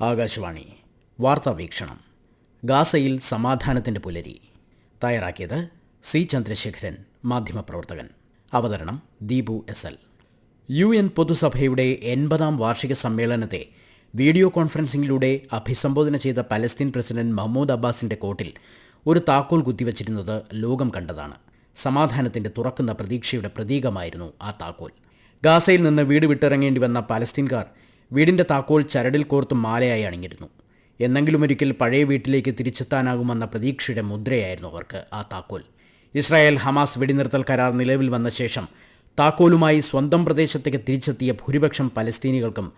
ആകാശവാണി. വാർത്താ വീക്ഷണം. ഗാസയിൽ സമാധാനത്തിന്റെ പുലരി. തയ്യാറാക്കിയത് സി ചന്ദ്രശേഖരൻ മാധ്യമപ്രവർത്തകൻ. അവതരണം Deepu S L. U N പൊതുസഭയുടെ എൺപതാം വാർഷിക സമ്മേളനത്തെ വീഡിയോ കോൺഫറൻസിംഗിലൂടെ അഭിസംബോധന ചെയ്ത പലസ്തീൻ പ്രസിഡന്റ് മഹ്മൂദ് അബ്ബാസിന്റെ കോട്ടിൽ ഒരു താക്കോൽ കുത്തിവച്ചിരുന്നത് ലോകം കണ്ടതാണ്. സമാധാനത്തിന്റെ തുറക്കുന്ന പ്രതീക്ഷയുടെ പ്രതീകമായിരുന്നു ആ താക്കോൽ. ഗാസയിൽ നിന്ന് വീട് വിട്ടിറങ്ങേണ്ടി വന്ന പലസ്തീൻകാർ വീടിന്റെ താക്കോൽ ചരടിൽ കോർത്ത് മാലയായി അണിഞ്ഞിരുന്നു. എന്നെങ്കിലും ഒരിക്കൽ പഴയ വീട്ടിലേക്ക് തിരിച്ചെത്താനാകുമെന്ന പ്രതീക്ഷയുടെ മുദ്രയായിരുന്നു അവർക്ക് ആ താക്കോൽ. ഇസ്രായേൽ ഹമാസ് വെടിനിർത്തൽ കരാർ നിലവിൽ വന്ന ശേഷം താക്കോലുമായി സ്വന്തം പ്രദേശത്തേക്ക് തിരിച്ചെത്തിയ ഭൂരിപക്ഷം പലസ്തീനികൾക്കും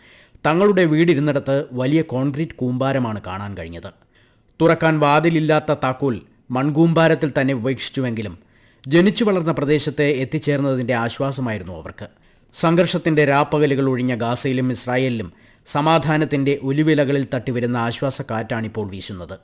തങ്ങളുടെ വീടിരുന്നിടത്ത് വലിയ കോൺക്രീറ്റ് കൂമ്പാരമാണ് കാണാൻ കഴിഞ്ഞത്. തുറക്കാൻ വാതിലില്ലാത്ത താക്കോൽ മൺകൂമ്പാരത്തിൽ തന്നെ ഉപേക്ഷിച്ചുവെങ്കിലും ജനിച്ചു വളർന്ന പ്രദേശത്തെ എത്തിച്ചേർന്നതിന്റെ ആശ്വാസമായിരുന്നു അവർക്ക്. സംഘർഷത്തിന്റെ രാപ്പകലുകൾ ഒഴിഞ്ഞ ഗാസയിലും ഇസ്രായേലിലും സമാധാനത്തിന്റെ ഒലിവിലകളിൽ തട്ടിവരുന്ന ആശ്വാസക്കാറ്റാണിപ്പോൾ വീശുന്നത്.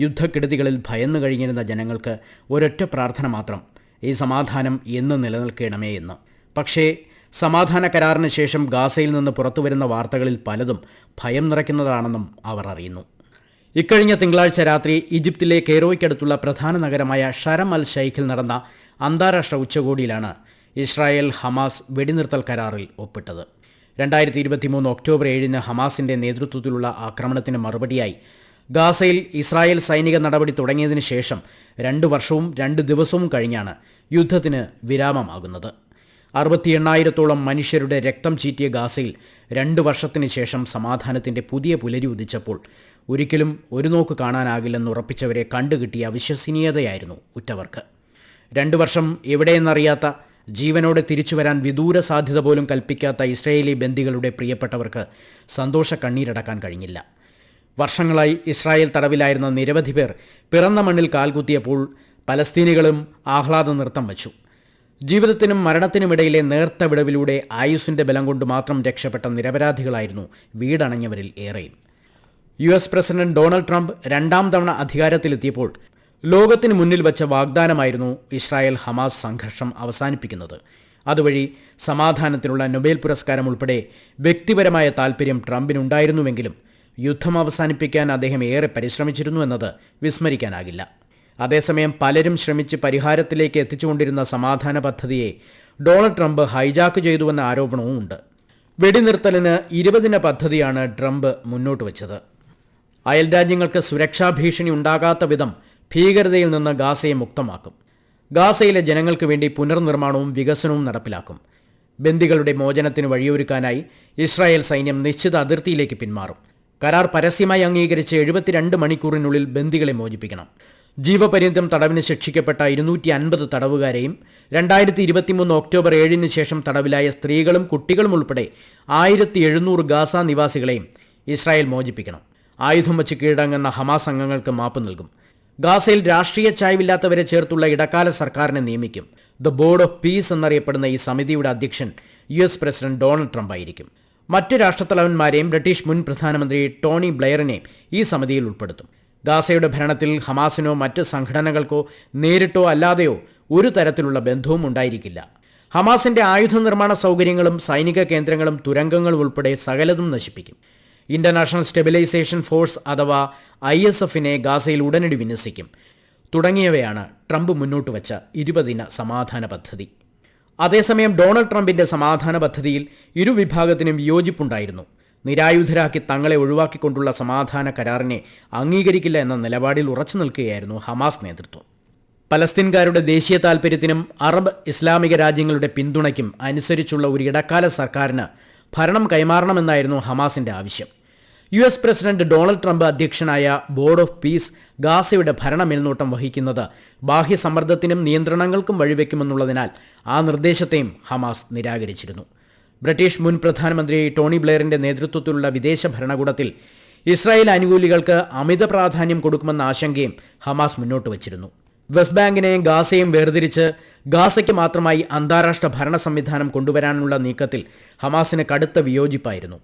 യുദ്ധക്കെടുതികളിൽ ഭയന്നു കഴിഞ്ഞിരുന്ന ജനങ്ങൾക്ക് ഒരൊറ്റ പ്രാർത്ഥന മാത്രം ഈ സമാധാനം എന്ന് നിലനിൽക്കണമേ എന്ന്. പക്ഷേ സമാധാന കരാറിന് ശേഷം ഗാസയിൽ നിന്ന് പുറത്തുവരുന്ന വാർത്തകളിൽ പലതും ഭയം നിറയ്ക്കുന്നതാണെന്നും അവർ അറിയുന്നു. ഇക്കഴിഞ്ഞ തിങ്കളാഴ്ച രാത്രി ഈജിപ്തിലെ കെയ്റോയ്ക്കടുത്തുള്ള പ്രധാന നഗരമായ ഷരം അൽ ഷൈഖിൽ നടന്ന അന്താരാഷ്ട്ര ഉച്ചകോടിയിലാണ് ഇസ്രായേൽ ഹമാസ് വെടിനിർത്തൽ കരാറിൽ ഒപ്പിട്ടത്. രണ്ടായിരത്തി ഇരുപത്തിമൂന്ന് ഒക്ടോബർ ഏഴിന് ഹമാസിന്റെ നേതൃത്വത്തിലുള്ള ആക്രമണത്തിന് മറുപടിയായി ഗാസയിൽ ഇസ്രായേൽ സൈനിക നടപടി തുടങ്ങിയതിനു ശേഷം രണ്ട് വർഷവും രണ്ട് ദിവസവും കഴിഞ്ഞാണ് യുദ്ധത്തിന് വിരാമമാകുന്നത്. അറുപത്തി എണ്ണായിരത്തോളം മനുഷ്യരുടെ രക്തം ചീറ്റിയ ഗാസയിൽ രണ്ട് വർഷത്തിന് ശേഷം സമാധാനത്തിന്റെ പുതിയ പുലരി ഉദിച്ചപ്പോൾ ഒരിക്കലും ഒരു നോക്ക് കാണാനാകില്ലെന്ന് ഉറപ്പിച്ചവരെ കണ്ടുകിട്ടിയ അവിശ്വസനീയതയായിരുന്നു ഉറ്റവർക്ക്. രണ്ടു വർഷം എവിടെയെന്നറിയാത്ത ജീവനോടെ തിരിച്ചു വരാൻ വിദൂര സാധ്യത പോലും കൽപ്പിക്കാത്ത ഇസ്രയേലി ബന്ദികളുടെ പ്രിയപ്പെട്ടവർക്ക് സന്തോഷ കണ്ണീരടക്കാൻ കഴിഞ്ഞില്ല. വർഷങ്ങളായി ഇസ്രായേൽ തടവിലായിരുന്ന നിരവധി പേർ പിറന്ന മണ്ണിൽ കാൽകുത്തിയപ്പോൾ പലസ്തീനികളും ആഹ്ലാദ നൃത്തം വച്ചു. ജീവിതത്തിനും മരണത്തിനുമിടയിലെ നേർത്ത വിടവിലൂടെ ആയുസിന്റെ ബലം കൊണ്ട് മാത്രം രക്ഷപ്പെട്ട നിരപരാധികളായിരുന്നു വീടണഞ്ഞവരിൽ ഏറെയും. U S president Donald Trump രണ്ടാം തവണ അധികാരത്തിലെത്തിയപ്പോൾ ലോകത്തിന് മുന്നിൽ വച്ച വാഗ്ദാനമായിരുന്നു ഇസ്രായേൽ ഹമാസ് സംഘർഷം അവസാനിപ്പിക്കുന്നത്. അതുവഴി സമാധാനത്തിനുള്ള നൊബേൽ പുരസ്കാരം ഉൾപ്പെടെ വ്യക്തിപരമായ താൽപ്പര്യം ട്രംപിനുണ്ടായിരുന്നുവെങ്കിലും യുദ്ധം അവസാനിപ്പിക്കാൻ അദ്ദേഹം ഏറെ പരിശ്രമിച്ചിരുന്നു എന്നത് വിസ്മരിക്കാനാകില്ല. അതേസമയം പലരും ശ്രമിച്ച് പരിഹാരത്തിലേക്ക് എത്തിച്ചുകൊണ്ടിരുന്ന സമാധാന പദ്ധതിയെ ഡൊണാൾഡ് ട്രംപ് ഹൈജാക്ക് ചെയ്തുവെന്ന ആരോപണവും ഉണ്ട്. വെടിനിർത്തലിന് ഇരുപതിന പദ്ധതിയാണ് ട്രംപ് മുന്നോട്ട് വച്ചത് അയൽരാജ്യങ്ങൾക്ക് സുരക്ഷാ ഭീഷണി ഉണ്ടാകാത്ത വിധം ഭീകരതയിൽ നിന്ന് ഗാസയെ മുക്തമാക്കും. ഗാസയിലെ ജനങ്ങൾക്ക് വേണ്ടി പുനർനിർമ്മാണവും വികസനവും നടപ്പിലാക്കും. ബന്ദികളുടെ മോചനത്തിന് വഴിയൊരുക്കാനായി ഇസ്രായേൽ സൈന്യം നിശ്ചിത അതിർത്തിയിലേക്ക് പിന്മാറും. കരാർ പരസ്യമായി അംഗീകരിച്ച് എഴുപത്തിരണ്ട് മണിക്കൂറിനുള്ളിൽ ബന്ദികളെ മോചിപ്പിക്കണം. ജീവപര്യന്തം തടവിന് ശിക്ഷിക്കപ്പെട്ട ഇരുന്നൂറ്റി അൻപത് തടവുകാരെയും രണ്ടായിരത്തി ഇരുപത്തിമൂന്ന് ഒക്ടോബർ ഏഴിന് ശേഷം തടവിലായ സ്ത്രീകളും കുട്ടികളും ഉൾപ്പെടെ ആയിരത്തി എഴുന്നൂറ് ഗാസ നിവാസികളെയും ഇസ്രായേൽ മോചിപ്പിക്കണം. ആയുധം വച്ച് കീഴടങ്ങുന്ന ഹമാസ് അംഗങ്ങൾക്ക് മാപ്പ് നൽകും. ഗാസയിൽ രാഷ്ട്രീയ ചായ്വില്ലാത്തവരെ ചേർത്തുള്ള ഇടക്കാല സർക്കാരിനെ നിയമിക്കും. ദ ബോർഡ് ഓഫ് പീസ് എന്നറിയപ്പെടുന്ന ഈ സമിതിയുടെ അധ്യക്ഷൻ U S president Donald Trump ആയിരിക്കും. മറ്റ് രാഷ്ട്രത്തലവന്മാരെയും ബ്രിട്ടീഷ് മുൻ പ്രധാനമന്ത്രി ടോണി ബ്ലെയറിനെയും ഈ സമിതിയിൽ ഉൾപ്പെടുത്തും. ഗാസയുടെ ഭരണത്തിൽ ഹമാസിനോ മറ്റ് സംഘടനകൾക്കോ നേരിട്ടോ അല്ലാതെയോ ഒരു തരത്തിലുള്ള ബന്ധവും ഉണ്ടായിരിക്കില്ല. ഹമാസിന്റെ ആയുധ നിർമ്മാണ സൗകര്യങ്ങളും സൈനിക കേന്ദ്രങ്ങളും തുരങ്കങ്ങളും ഉൾപ്പെടെ സകലതും നശിപ്പിക്കും. ഇന്റർനാഷണൽ സ്റ്റെബിലൈസേഷൻ ഫോഴ്സ് അഥവാ ഐ എസ് എഫിനെ ഗാസയിൽ ഉടനടി വിന്യസിക്കും. തുടങ്ങിയവയാണ് ട്രംപ് മുന്നോട്ട് വച്ച ഇരുപതിന സമാധാന പദ്ധതി. അതേസമയം ഡൊണാൾഡ് ട്രംപിന്റെ സമാധാന പദ്ധതിയിൽ ഇരുവിഭാഗത്തിനും വിയോജിപ്പുണ്ടായിരുന്നു. നിരായുധരാക്കി തങ്ങളെ ഒഴിവാക്കിക്കൊണ്ടുള്ള സമാധാന കരാറിനെ അംഗീകരിക്കില്ല എന്ന നിലപാടിൽ ഉറച്ചു നിൽക്കുകയായിരുന്നു ഹമാസ് നേതൃത്വം. പലസ്തീൻകാരുടെ ദേശീയ താൽപര്യത്തിനും അറബ് ഇസ്ലാമിക രാജ്യങ്ങളുടെ പിന്തുണയ്ക്കും അനുസരിച്ചുള്ള ഒരു ഇടക്കാല സർക്കാരിന് ഭരണം കൈമാറണമെന്നായിരുന്നു ഹമാസിന്റെ ആവശ്യം. U S president Donald Trump അധ്യക്ഷനായ ബോർഡ് ഓഫ് പീസ് ഗാസയുടെ ഭരണ മേൽനോട്ടം വഹിക്കുന്നത് ബാഹ്യസമ്മർദ്ദത്തിനും നിയന്ത്രണങ്ങൾക്കും വഴിവെക്കുമെന്നുള്ളതിനാൽ ആ നിർദ്ദേശത്തെയും ഹമാസ് നിരാകരിച്ചിരുന്നു. ബ്രിട്ടീഷ് മുൻ പ്രധാനമന്ത്രി ടോണി ബ്ലെയറിന്റെ നേതൃത്വത്തിലുള്ള വിദേശ ഭരണകൂടത്തിൽ ഇസ്രായേൽ അനുകൂലികൾക്ക് അമിത പ്രാധാന്യം കൊടുക്കുമെന്ന ആശങ്കയും ഹമാസ് മുന്നോട്ട് വച്ചിരുന്നു. വെസ്റ്റ് ബാങ്കിനെയും ഗാസയും വേർതിരിച്ച് ഗാസയ്ക്ക് മാത്രമായി അന്താരാഷ്ട്ര ഭരണ സംവിധാനം കൊണ്ടുവരാനുള്ള നീക്കത്തിൽ ഹമാസിന് കടുത്ത വിയോജിപ്പായിരുന്നു.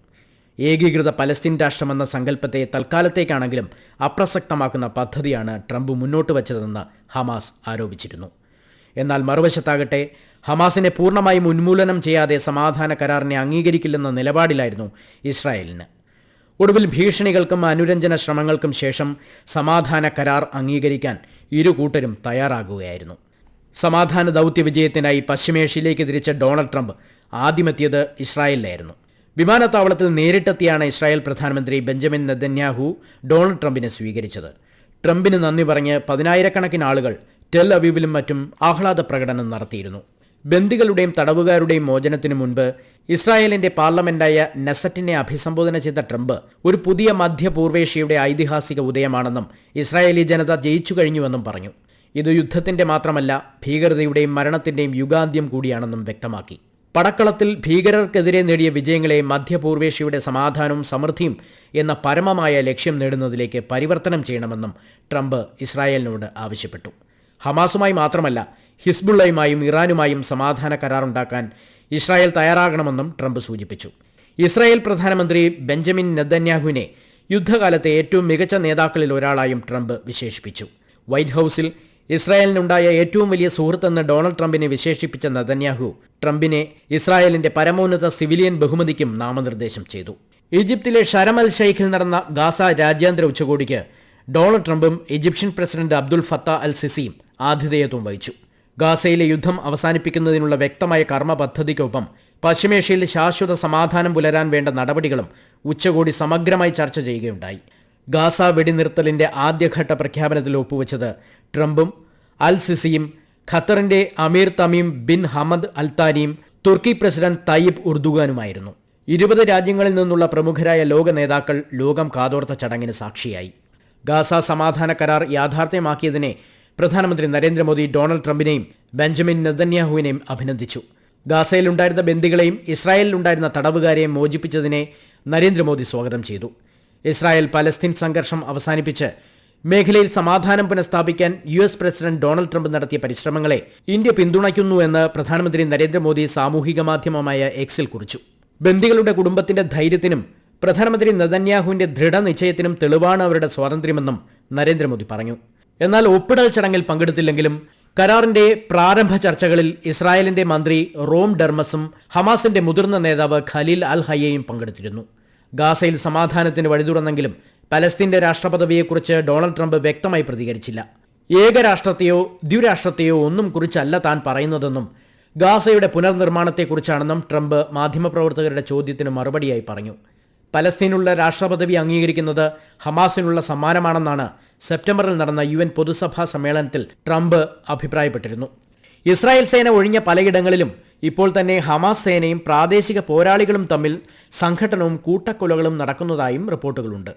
ഏകീകൃത പലസ്തീൻ രാഷ്ട്രമെന്ന സങ്കല്പത്തെ തൽക്കാലത്തേക്കാണെങ്കിലും അപ്രസക്തമാക്കുന്ന പദ്ധതിയാണ് ട്രംപ് മുന്നോട്ട് വച്ചതെന്ന് ഹമാസ് ആരോപിച്ചിരുന്നു. എന്നാൽ മറുവശത്താകട്ടെ ഹമാസിനെ പൂർണമായും ഉന്മൂലനം ചെയ്യാതെ സമാധാന കരാറിനെ അംഗീകരിക്കില്ലെന്ന നിലപാടിലായിരുന്നു ഇസ്രായേലിന്. ഒടുവിൽ ഭീഷണികൾക്കും അനുരഞ്ജന ശ്രമങ്ങൾക്കും ശേഷം സമാധാന കരാർ അംഗീകരിക്കാൻ ഇരു കൂട്ടരും തയ്യാറാകുകയായിരുന്നു. സമാധാന ദൗത്യ വിജയത്തിനായി പശ്ചിമേഷ്യയിലേക്ക് തിരിച്ച ഡൊണാൾഡ് ട്രംപ് ആദ്യമെത്തിയത് ഇസ്രായേലിലായിരുന്നു. വിമാനത്താവളത്തിൽ നേരിട്ടെത്തിയാണ് ഇസ്രായേൽ പ്രധാനമന്ത്രി ബെഞ്ചമിൻ നെതന്യാഹു ഡൊണാൾഡ് ട്രംപിനെ സ്വീകരിച്ചത്. ട്രംപിന് നന്ദി പറഞ്ഞ് പതിനായിരക്കണക്കിന് ആളുകൾ ടെൽ അവീവിലും മറ്റും ആഹ്ലാദ പ്രകടനം നടത്തിയിരുന്നു. ബന്ദികളുടെയും തടവുകാരുടെയും മോചനത്തിനു മുൻപ് ഇസ്രായേലിന്റെ പാർലമെന്റായ നെസറ്റിനെ അഭിസംബോധന ചെയ്ത ട്രംപ് ഒരു പുതിയ മധ്യപൂർവേഷ്യയുടെ ഐതിഹാസിക ഉദയമാണെന്നും ഇസ്രായേലി ജനത ജയിച്ചു കഴിഞ്ഞുവെന്നും പറഞ്ഞു. ഇത് യുദ്ധത്തിന്റെ മാത്രമല്ല ഭീകരതയുടെയും മരണത്തിന്റെയും യുഗാന്ത്യം കൂടിയാണെന്നും വ്യക്തമാക്കി. പടക്കളത്തിൽ ഭീകരർക്കെതിരെ നേടിയ വിജയങ്ങളെ മധ്യപൂർവേഷ്യയുടെ സമാധാനവും സമൃദ്ധിയും എന്ന പരമമായ ലക്ഷ്യം നേടുന്നതിലേക്ക് പരിവർത്തനം ചെയ്യണമെന്നും ട്രംപ് ഇസ്രായേലിനോട് ആവശ്യപ്പെട്ടു. ഹമാസുമായി മാത്രമല്ല ഹിസ്ബുള്ളയുമായും ഇറാനുമായും സമാധാന കരാറുണ്ടാക്കാൻ ഇസ്രായേൽ തയ്യാറാകണമെന്നും ട്രംപ് സൂചിപ്പിച്ചു. ഇസ്രായേൽ പ്രധാനമന്ത്രി ബെഞ്ചമിൻ നെതന്യാഹുവിനെ യുദ്ധകാലത്തെ ഏറ്റവും മികച്ച നേതാക്കളിൽ ഒരാളായും ട്രംപ് വിശേഷിപ്പിച്ചു. വൈറ്റ് ഹൌസിൽ ഇസ്രായേലിനുണ്ടായ ഏറ്റവും വലിയ സുഹൃത്തെന്ന് ഡൊണാൾഡ് ട്രംപിനെ വിശേഷിപ്പിച്ച നദന്യാഹു ട്രംപിനെ ഇസ്രായേലിന്റെ പരമോന്നത സിവിലിയൻ ബഹുമതിക്കും നാമനിർദ്ദേശം ചെയ്തു. ഈജിപ്തിലെ ഷരം അൽ ഷെയ്ഖിൽ നടന്ന ഗാസ രാജ്യാന്തര ഉച്ചകോടിക്ക് ഡൊണാൾഡ് ട്രംപും Egyptian president Abdul Fattah al സിസിയും ആതിഥേയത്വം വഹിച്ചു. ഗാസയിലെ യുദ്ധം അവസാനിപ്പിക്കുന്നതിനുള്ള വ്യക്തമായ കർമ്മ പദ്ധതിക്കൊപ്പം പശ്ചിമേഷ്യയിൽ ശാശ്വത സമാധാനം പുലരാൻ വേണ്ട നടപടികളും ഉച്ചകോടി സമഗ്രമായി ചർച്ച ചെയ്യുകയുണ്ടായി. ഗാസ വെടിനിർത്തലിന്റെ ആദ്യഘട്ട പ്രഖ്യാപനത്തിൽ ഒപ്പുവെച്ചത് ട്രംപും അൽ സിസിയും ഖത്തറിന്റെ അമീർ തമീം ബിൻ ഹമദ് അൽത്താനിയും തുർക്കി പ്രസിഡന്റ് തയ്യിബ് ഉർദുഗാനുമായിരുന്നു. ഇരുപത് രാജ്യങ്ങളിൽ നിന്നുള്ള പ്രമുഖരായ ലോക നേതാക്കൾ ലോകം കാതോർത്ത ചടങ്ങിന് സാക്ഷിയായി. ഗാസ സമാധാന കരാർ യാഥാർത്ഥ്യമാക്കിയതിനെ പ്രധാനമന്ത്രി നരേന്ദ്രമോദി ഡൊണാൾഡ് ട്രംപിനെയും ബെഞ്ചമിൻ നെതന്യാഹുവിനെയും അഭിനന്ദിച്ചു. ഗാസയിലുണ്ടായിരുന്ന ബന്ദികളെയും ഇസ്രായേലിലുണ്ടായിരുന്ന തടവുകാരെയും മോചിപ്പിച്ചതിനെ നരേന്ദ്രമോദി സ്വാഗതം ചെയ്തു. ഇസ്രായേൽ പലസ്തീൻ സംഘർഷം അവസാനിപ്പിച്ച് മേഖലയിൽ സമാധാനം പുനഃസ്ഥാപിക്കാൻ U S president Donald Trump നടത്തിയ പരിശ്രമങ്ങളെ ഇന്ത്യ പിന്തുണയ്ക്കുന്നുവെന്ന് പ്രധാനമന്ത്രി നരേന്ദ്രമോദി സാമൂഹിക മാധ്യമമായ എക്സിൽ കുറിച്ചു. ബന്ദികളുടെ കുടുംബത്തിന്റെ ധൈര്യത്തിനും പ്രധാനമന്ത്രി നെതന്യാഹുവിന്റെ ദൃഢനിശ്ചയത്തിനും തെളിവാണ് അവരുടെ സ്വാതന്ത്ര്യമെന്നും നരേന്ദ്രമോദി പറഞ്ഞു. എന്നാൽ ഒപ്പിടൽ ചടങ്ങിൽ പങ്കെടുത്തില്ലെങ്കിലും കരാറിന്റെ പ്രാരംഭ ചർച്ചകളിൽ ഇസ്രായേലിന്റെ മന്ത്രി റോം ഡെർമസും ഹമാസിന്റെ മുതിർന്ന നേതാവ് ഖലീൽ അൽ ഹയ്യയും പങ്കെടുത്തിരുന്നു. ഗാസയിൽ സമാധാനത്തിന് വഴിതുറന്നെങ്കിലും പലസ്തീന്റെ രാഷ്ട്രപദവിയെക്കുറിച്ച് ഡൊണാൾഡ് ട്രംപ് വ്യക്തമായി പ്രതികരിച്ചില്ല. ഏകരാഷ്ട്രത്തെയോ ദ്വിരാഷ്ട്രത്തെയോ ഒന്നും കുറിച്ചല്ല താൻ പറയുന്നതെന്നും ഗാസയുടെ പുനർനിർമ്മാണത്തെക്കുറിച്ചാണെന്നും ട്രംപ് മാധ്യമപ്രവർത്തകരുടെ ചോദ്യത്തിന് മറുപടിയായി പറഞ്ഞു. പലസ്തീനുള്ള രാഷ്ട്രപദവി അംഗീകരിക്കുന്നത് ഹമാസിനുള്ള സമ്മാനമാണെന്നാണ് സെപ്റ്റംബറിൽ നടന്ന യു എൻ പൊതുസഭാ സമ്മേളനത്തിൽ ട്രംപ് അഭിപ്രായപ്പെട്ടിരുന്നു. ഇസ്രായേൽ സേന ഒഴിഞ്ഞ പലയിടങ്ങളിലും ഇപ്പോൾ തന്നെ ഹമാസ് സേനയും പ്രാദേശിക പോരാളികളും തമ്മിൽ സംഘട്ടനവും കൂട്ടക്കൊലകളും നടക്കുന്നതായും റിപ്പോർട്ടുകളുണ്ട്.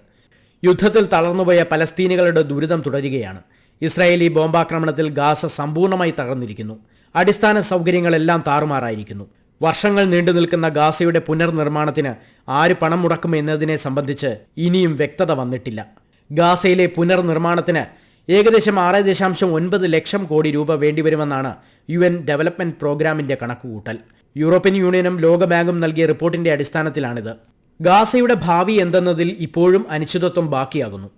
യുദ്ധത്തിൽ തളർന്നുപോയ പലസ്തീനികളുടെ ദുരിതം തുടരുകയാണ്. ഇസ്രായേലി ബോംബാക്രമണത്തിൽ ഗാസ സമ്പൂർണമായി തകർന്നിരിക്കുന്നു. അടിസ്ഥാന സൗകര്യങ്ങളെല്ലാം താറുമാറായിരിക്കുന്നു. വർഷങ്ങൾ നീണ്ടു നിൽക്കുന്ന ഗാസയുടെ പുനർനിർമ്മാണത്തിന് ആര് പണം മുടക്കും എന്നതിനെ സംബന്ധിച്ച് ഇനിയും വ്യക്തത വന്നിട്ടില്ല. ഗാസയിലെ പുനർനിർമ്മാണത്തിന് ഏകദേശം ആറ് ദശാംശം ഒൻപത് ലക്ഷം കോടി രൂപ വേണ്ടിവരുമെന്നാണ് യു എൻ ഡെവലപ്മെന്റ് പ്രോഗ്രാമിന്റെ കണക്കുകൂട്ടൽ. യൂറോപ്യൻ യൂണിയനും ലോകബാങ്കും നൽകിയ റിപ്പോർട്ടിന്റെ അടിസ്ഥാനത്തിലാണിത്. ഗാസയുടെ ഭാവി എന്തെന്നതിൽ ഇപ്പോഴും അനിശ്ചിതത്വം ബാക്കിയാകുന്നു.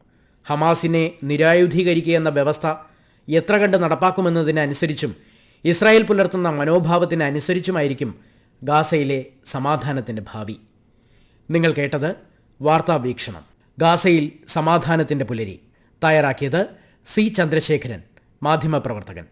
ഹമാസിനെ നിരായുധീകരിക്കുക എന്ന വ്യവസ്ഥ എത്ര കണ്ട് നടപ്പാക്കുമെന്നതിനനുസരിച്ചും ഇസ്രായേൽ പുലർത്തുന്ന മനോഭാവത്തിനനുസരിച്ചുമായിരിക്കും ഗാസയിലെ സമാധാനത്തിന്റെ ഭാവി. നിങ്ങൾ കേട്ടത് വാർത്താവീക്ഷണം ഗാസയിൽ സമാധാനത്തിന്റെ പുലരി. തയ്യാറാക്കിയത് സി. ചന്ദ്രശേഖരൻ മാധ്യമപ്രവർത്തകൻ.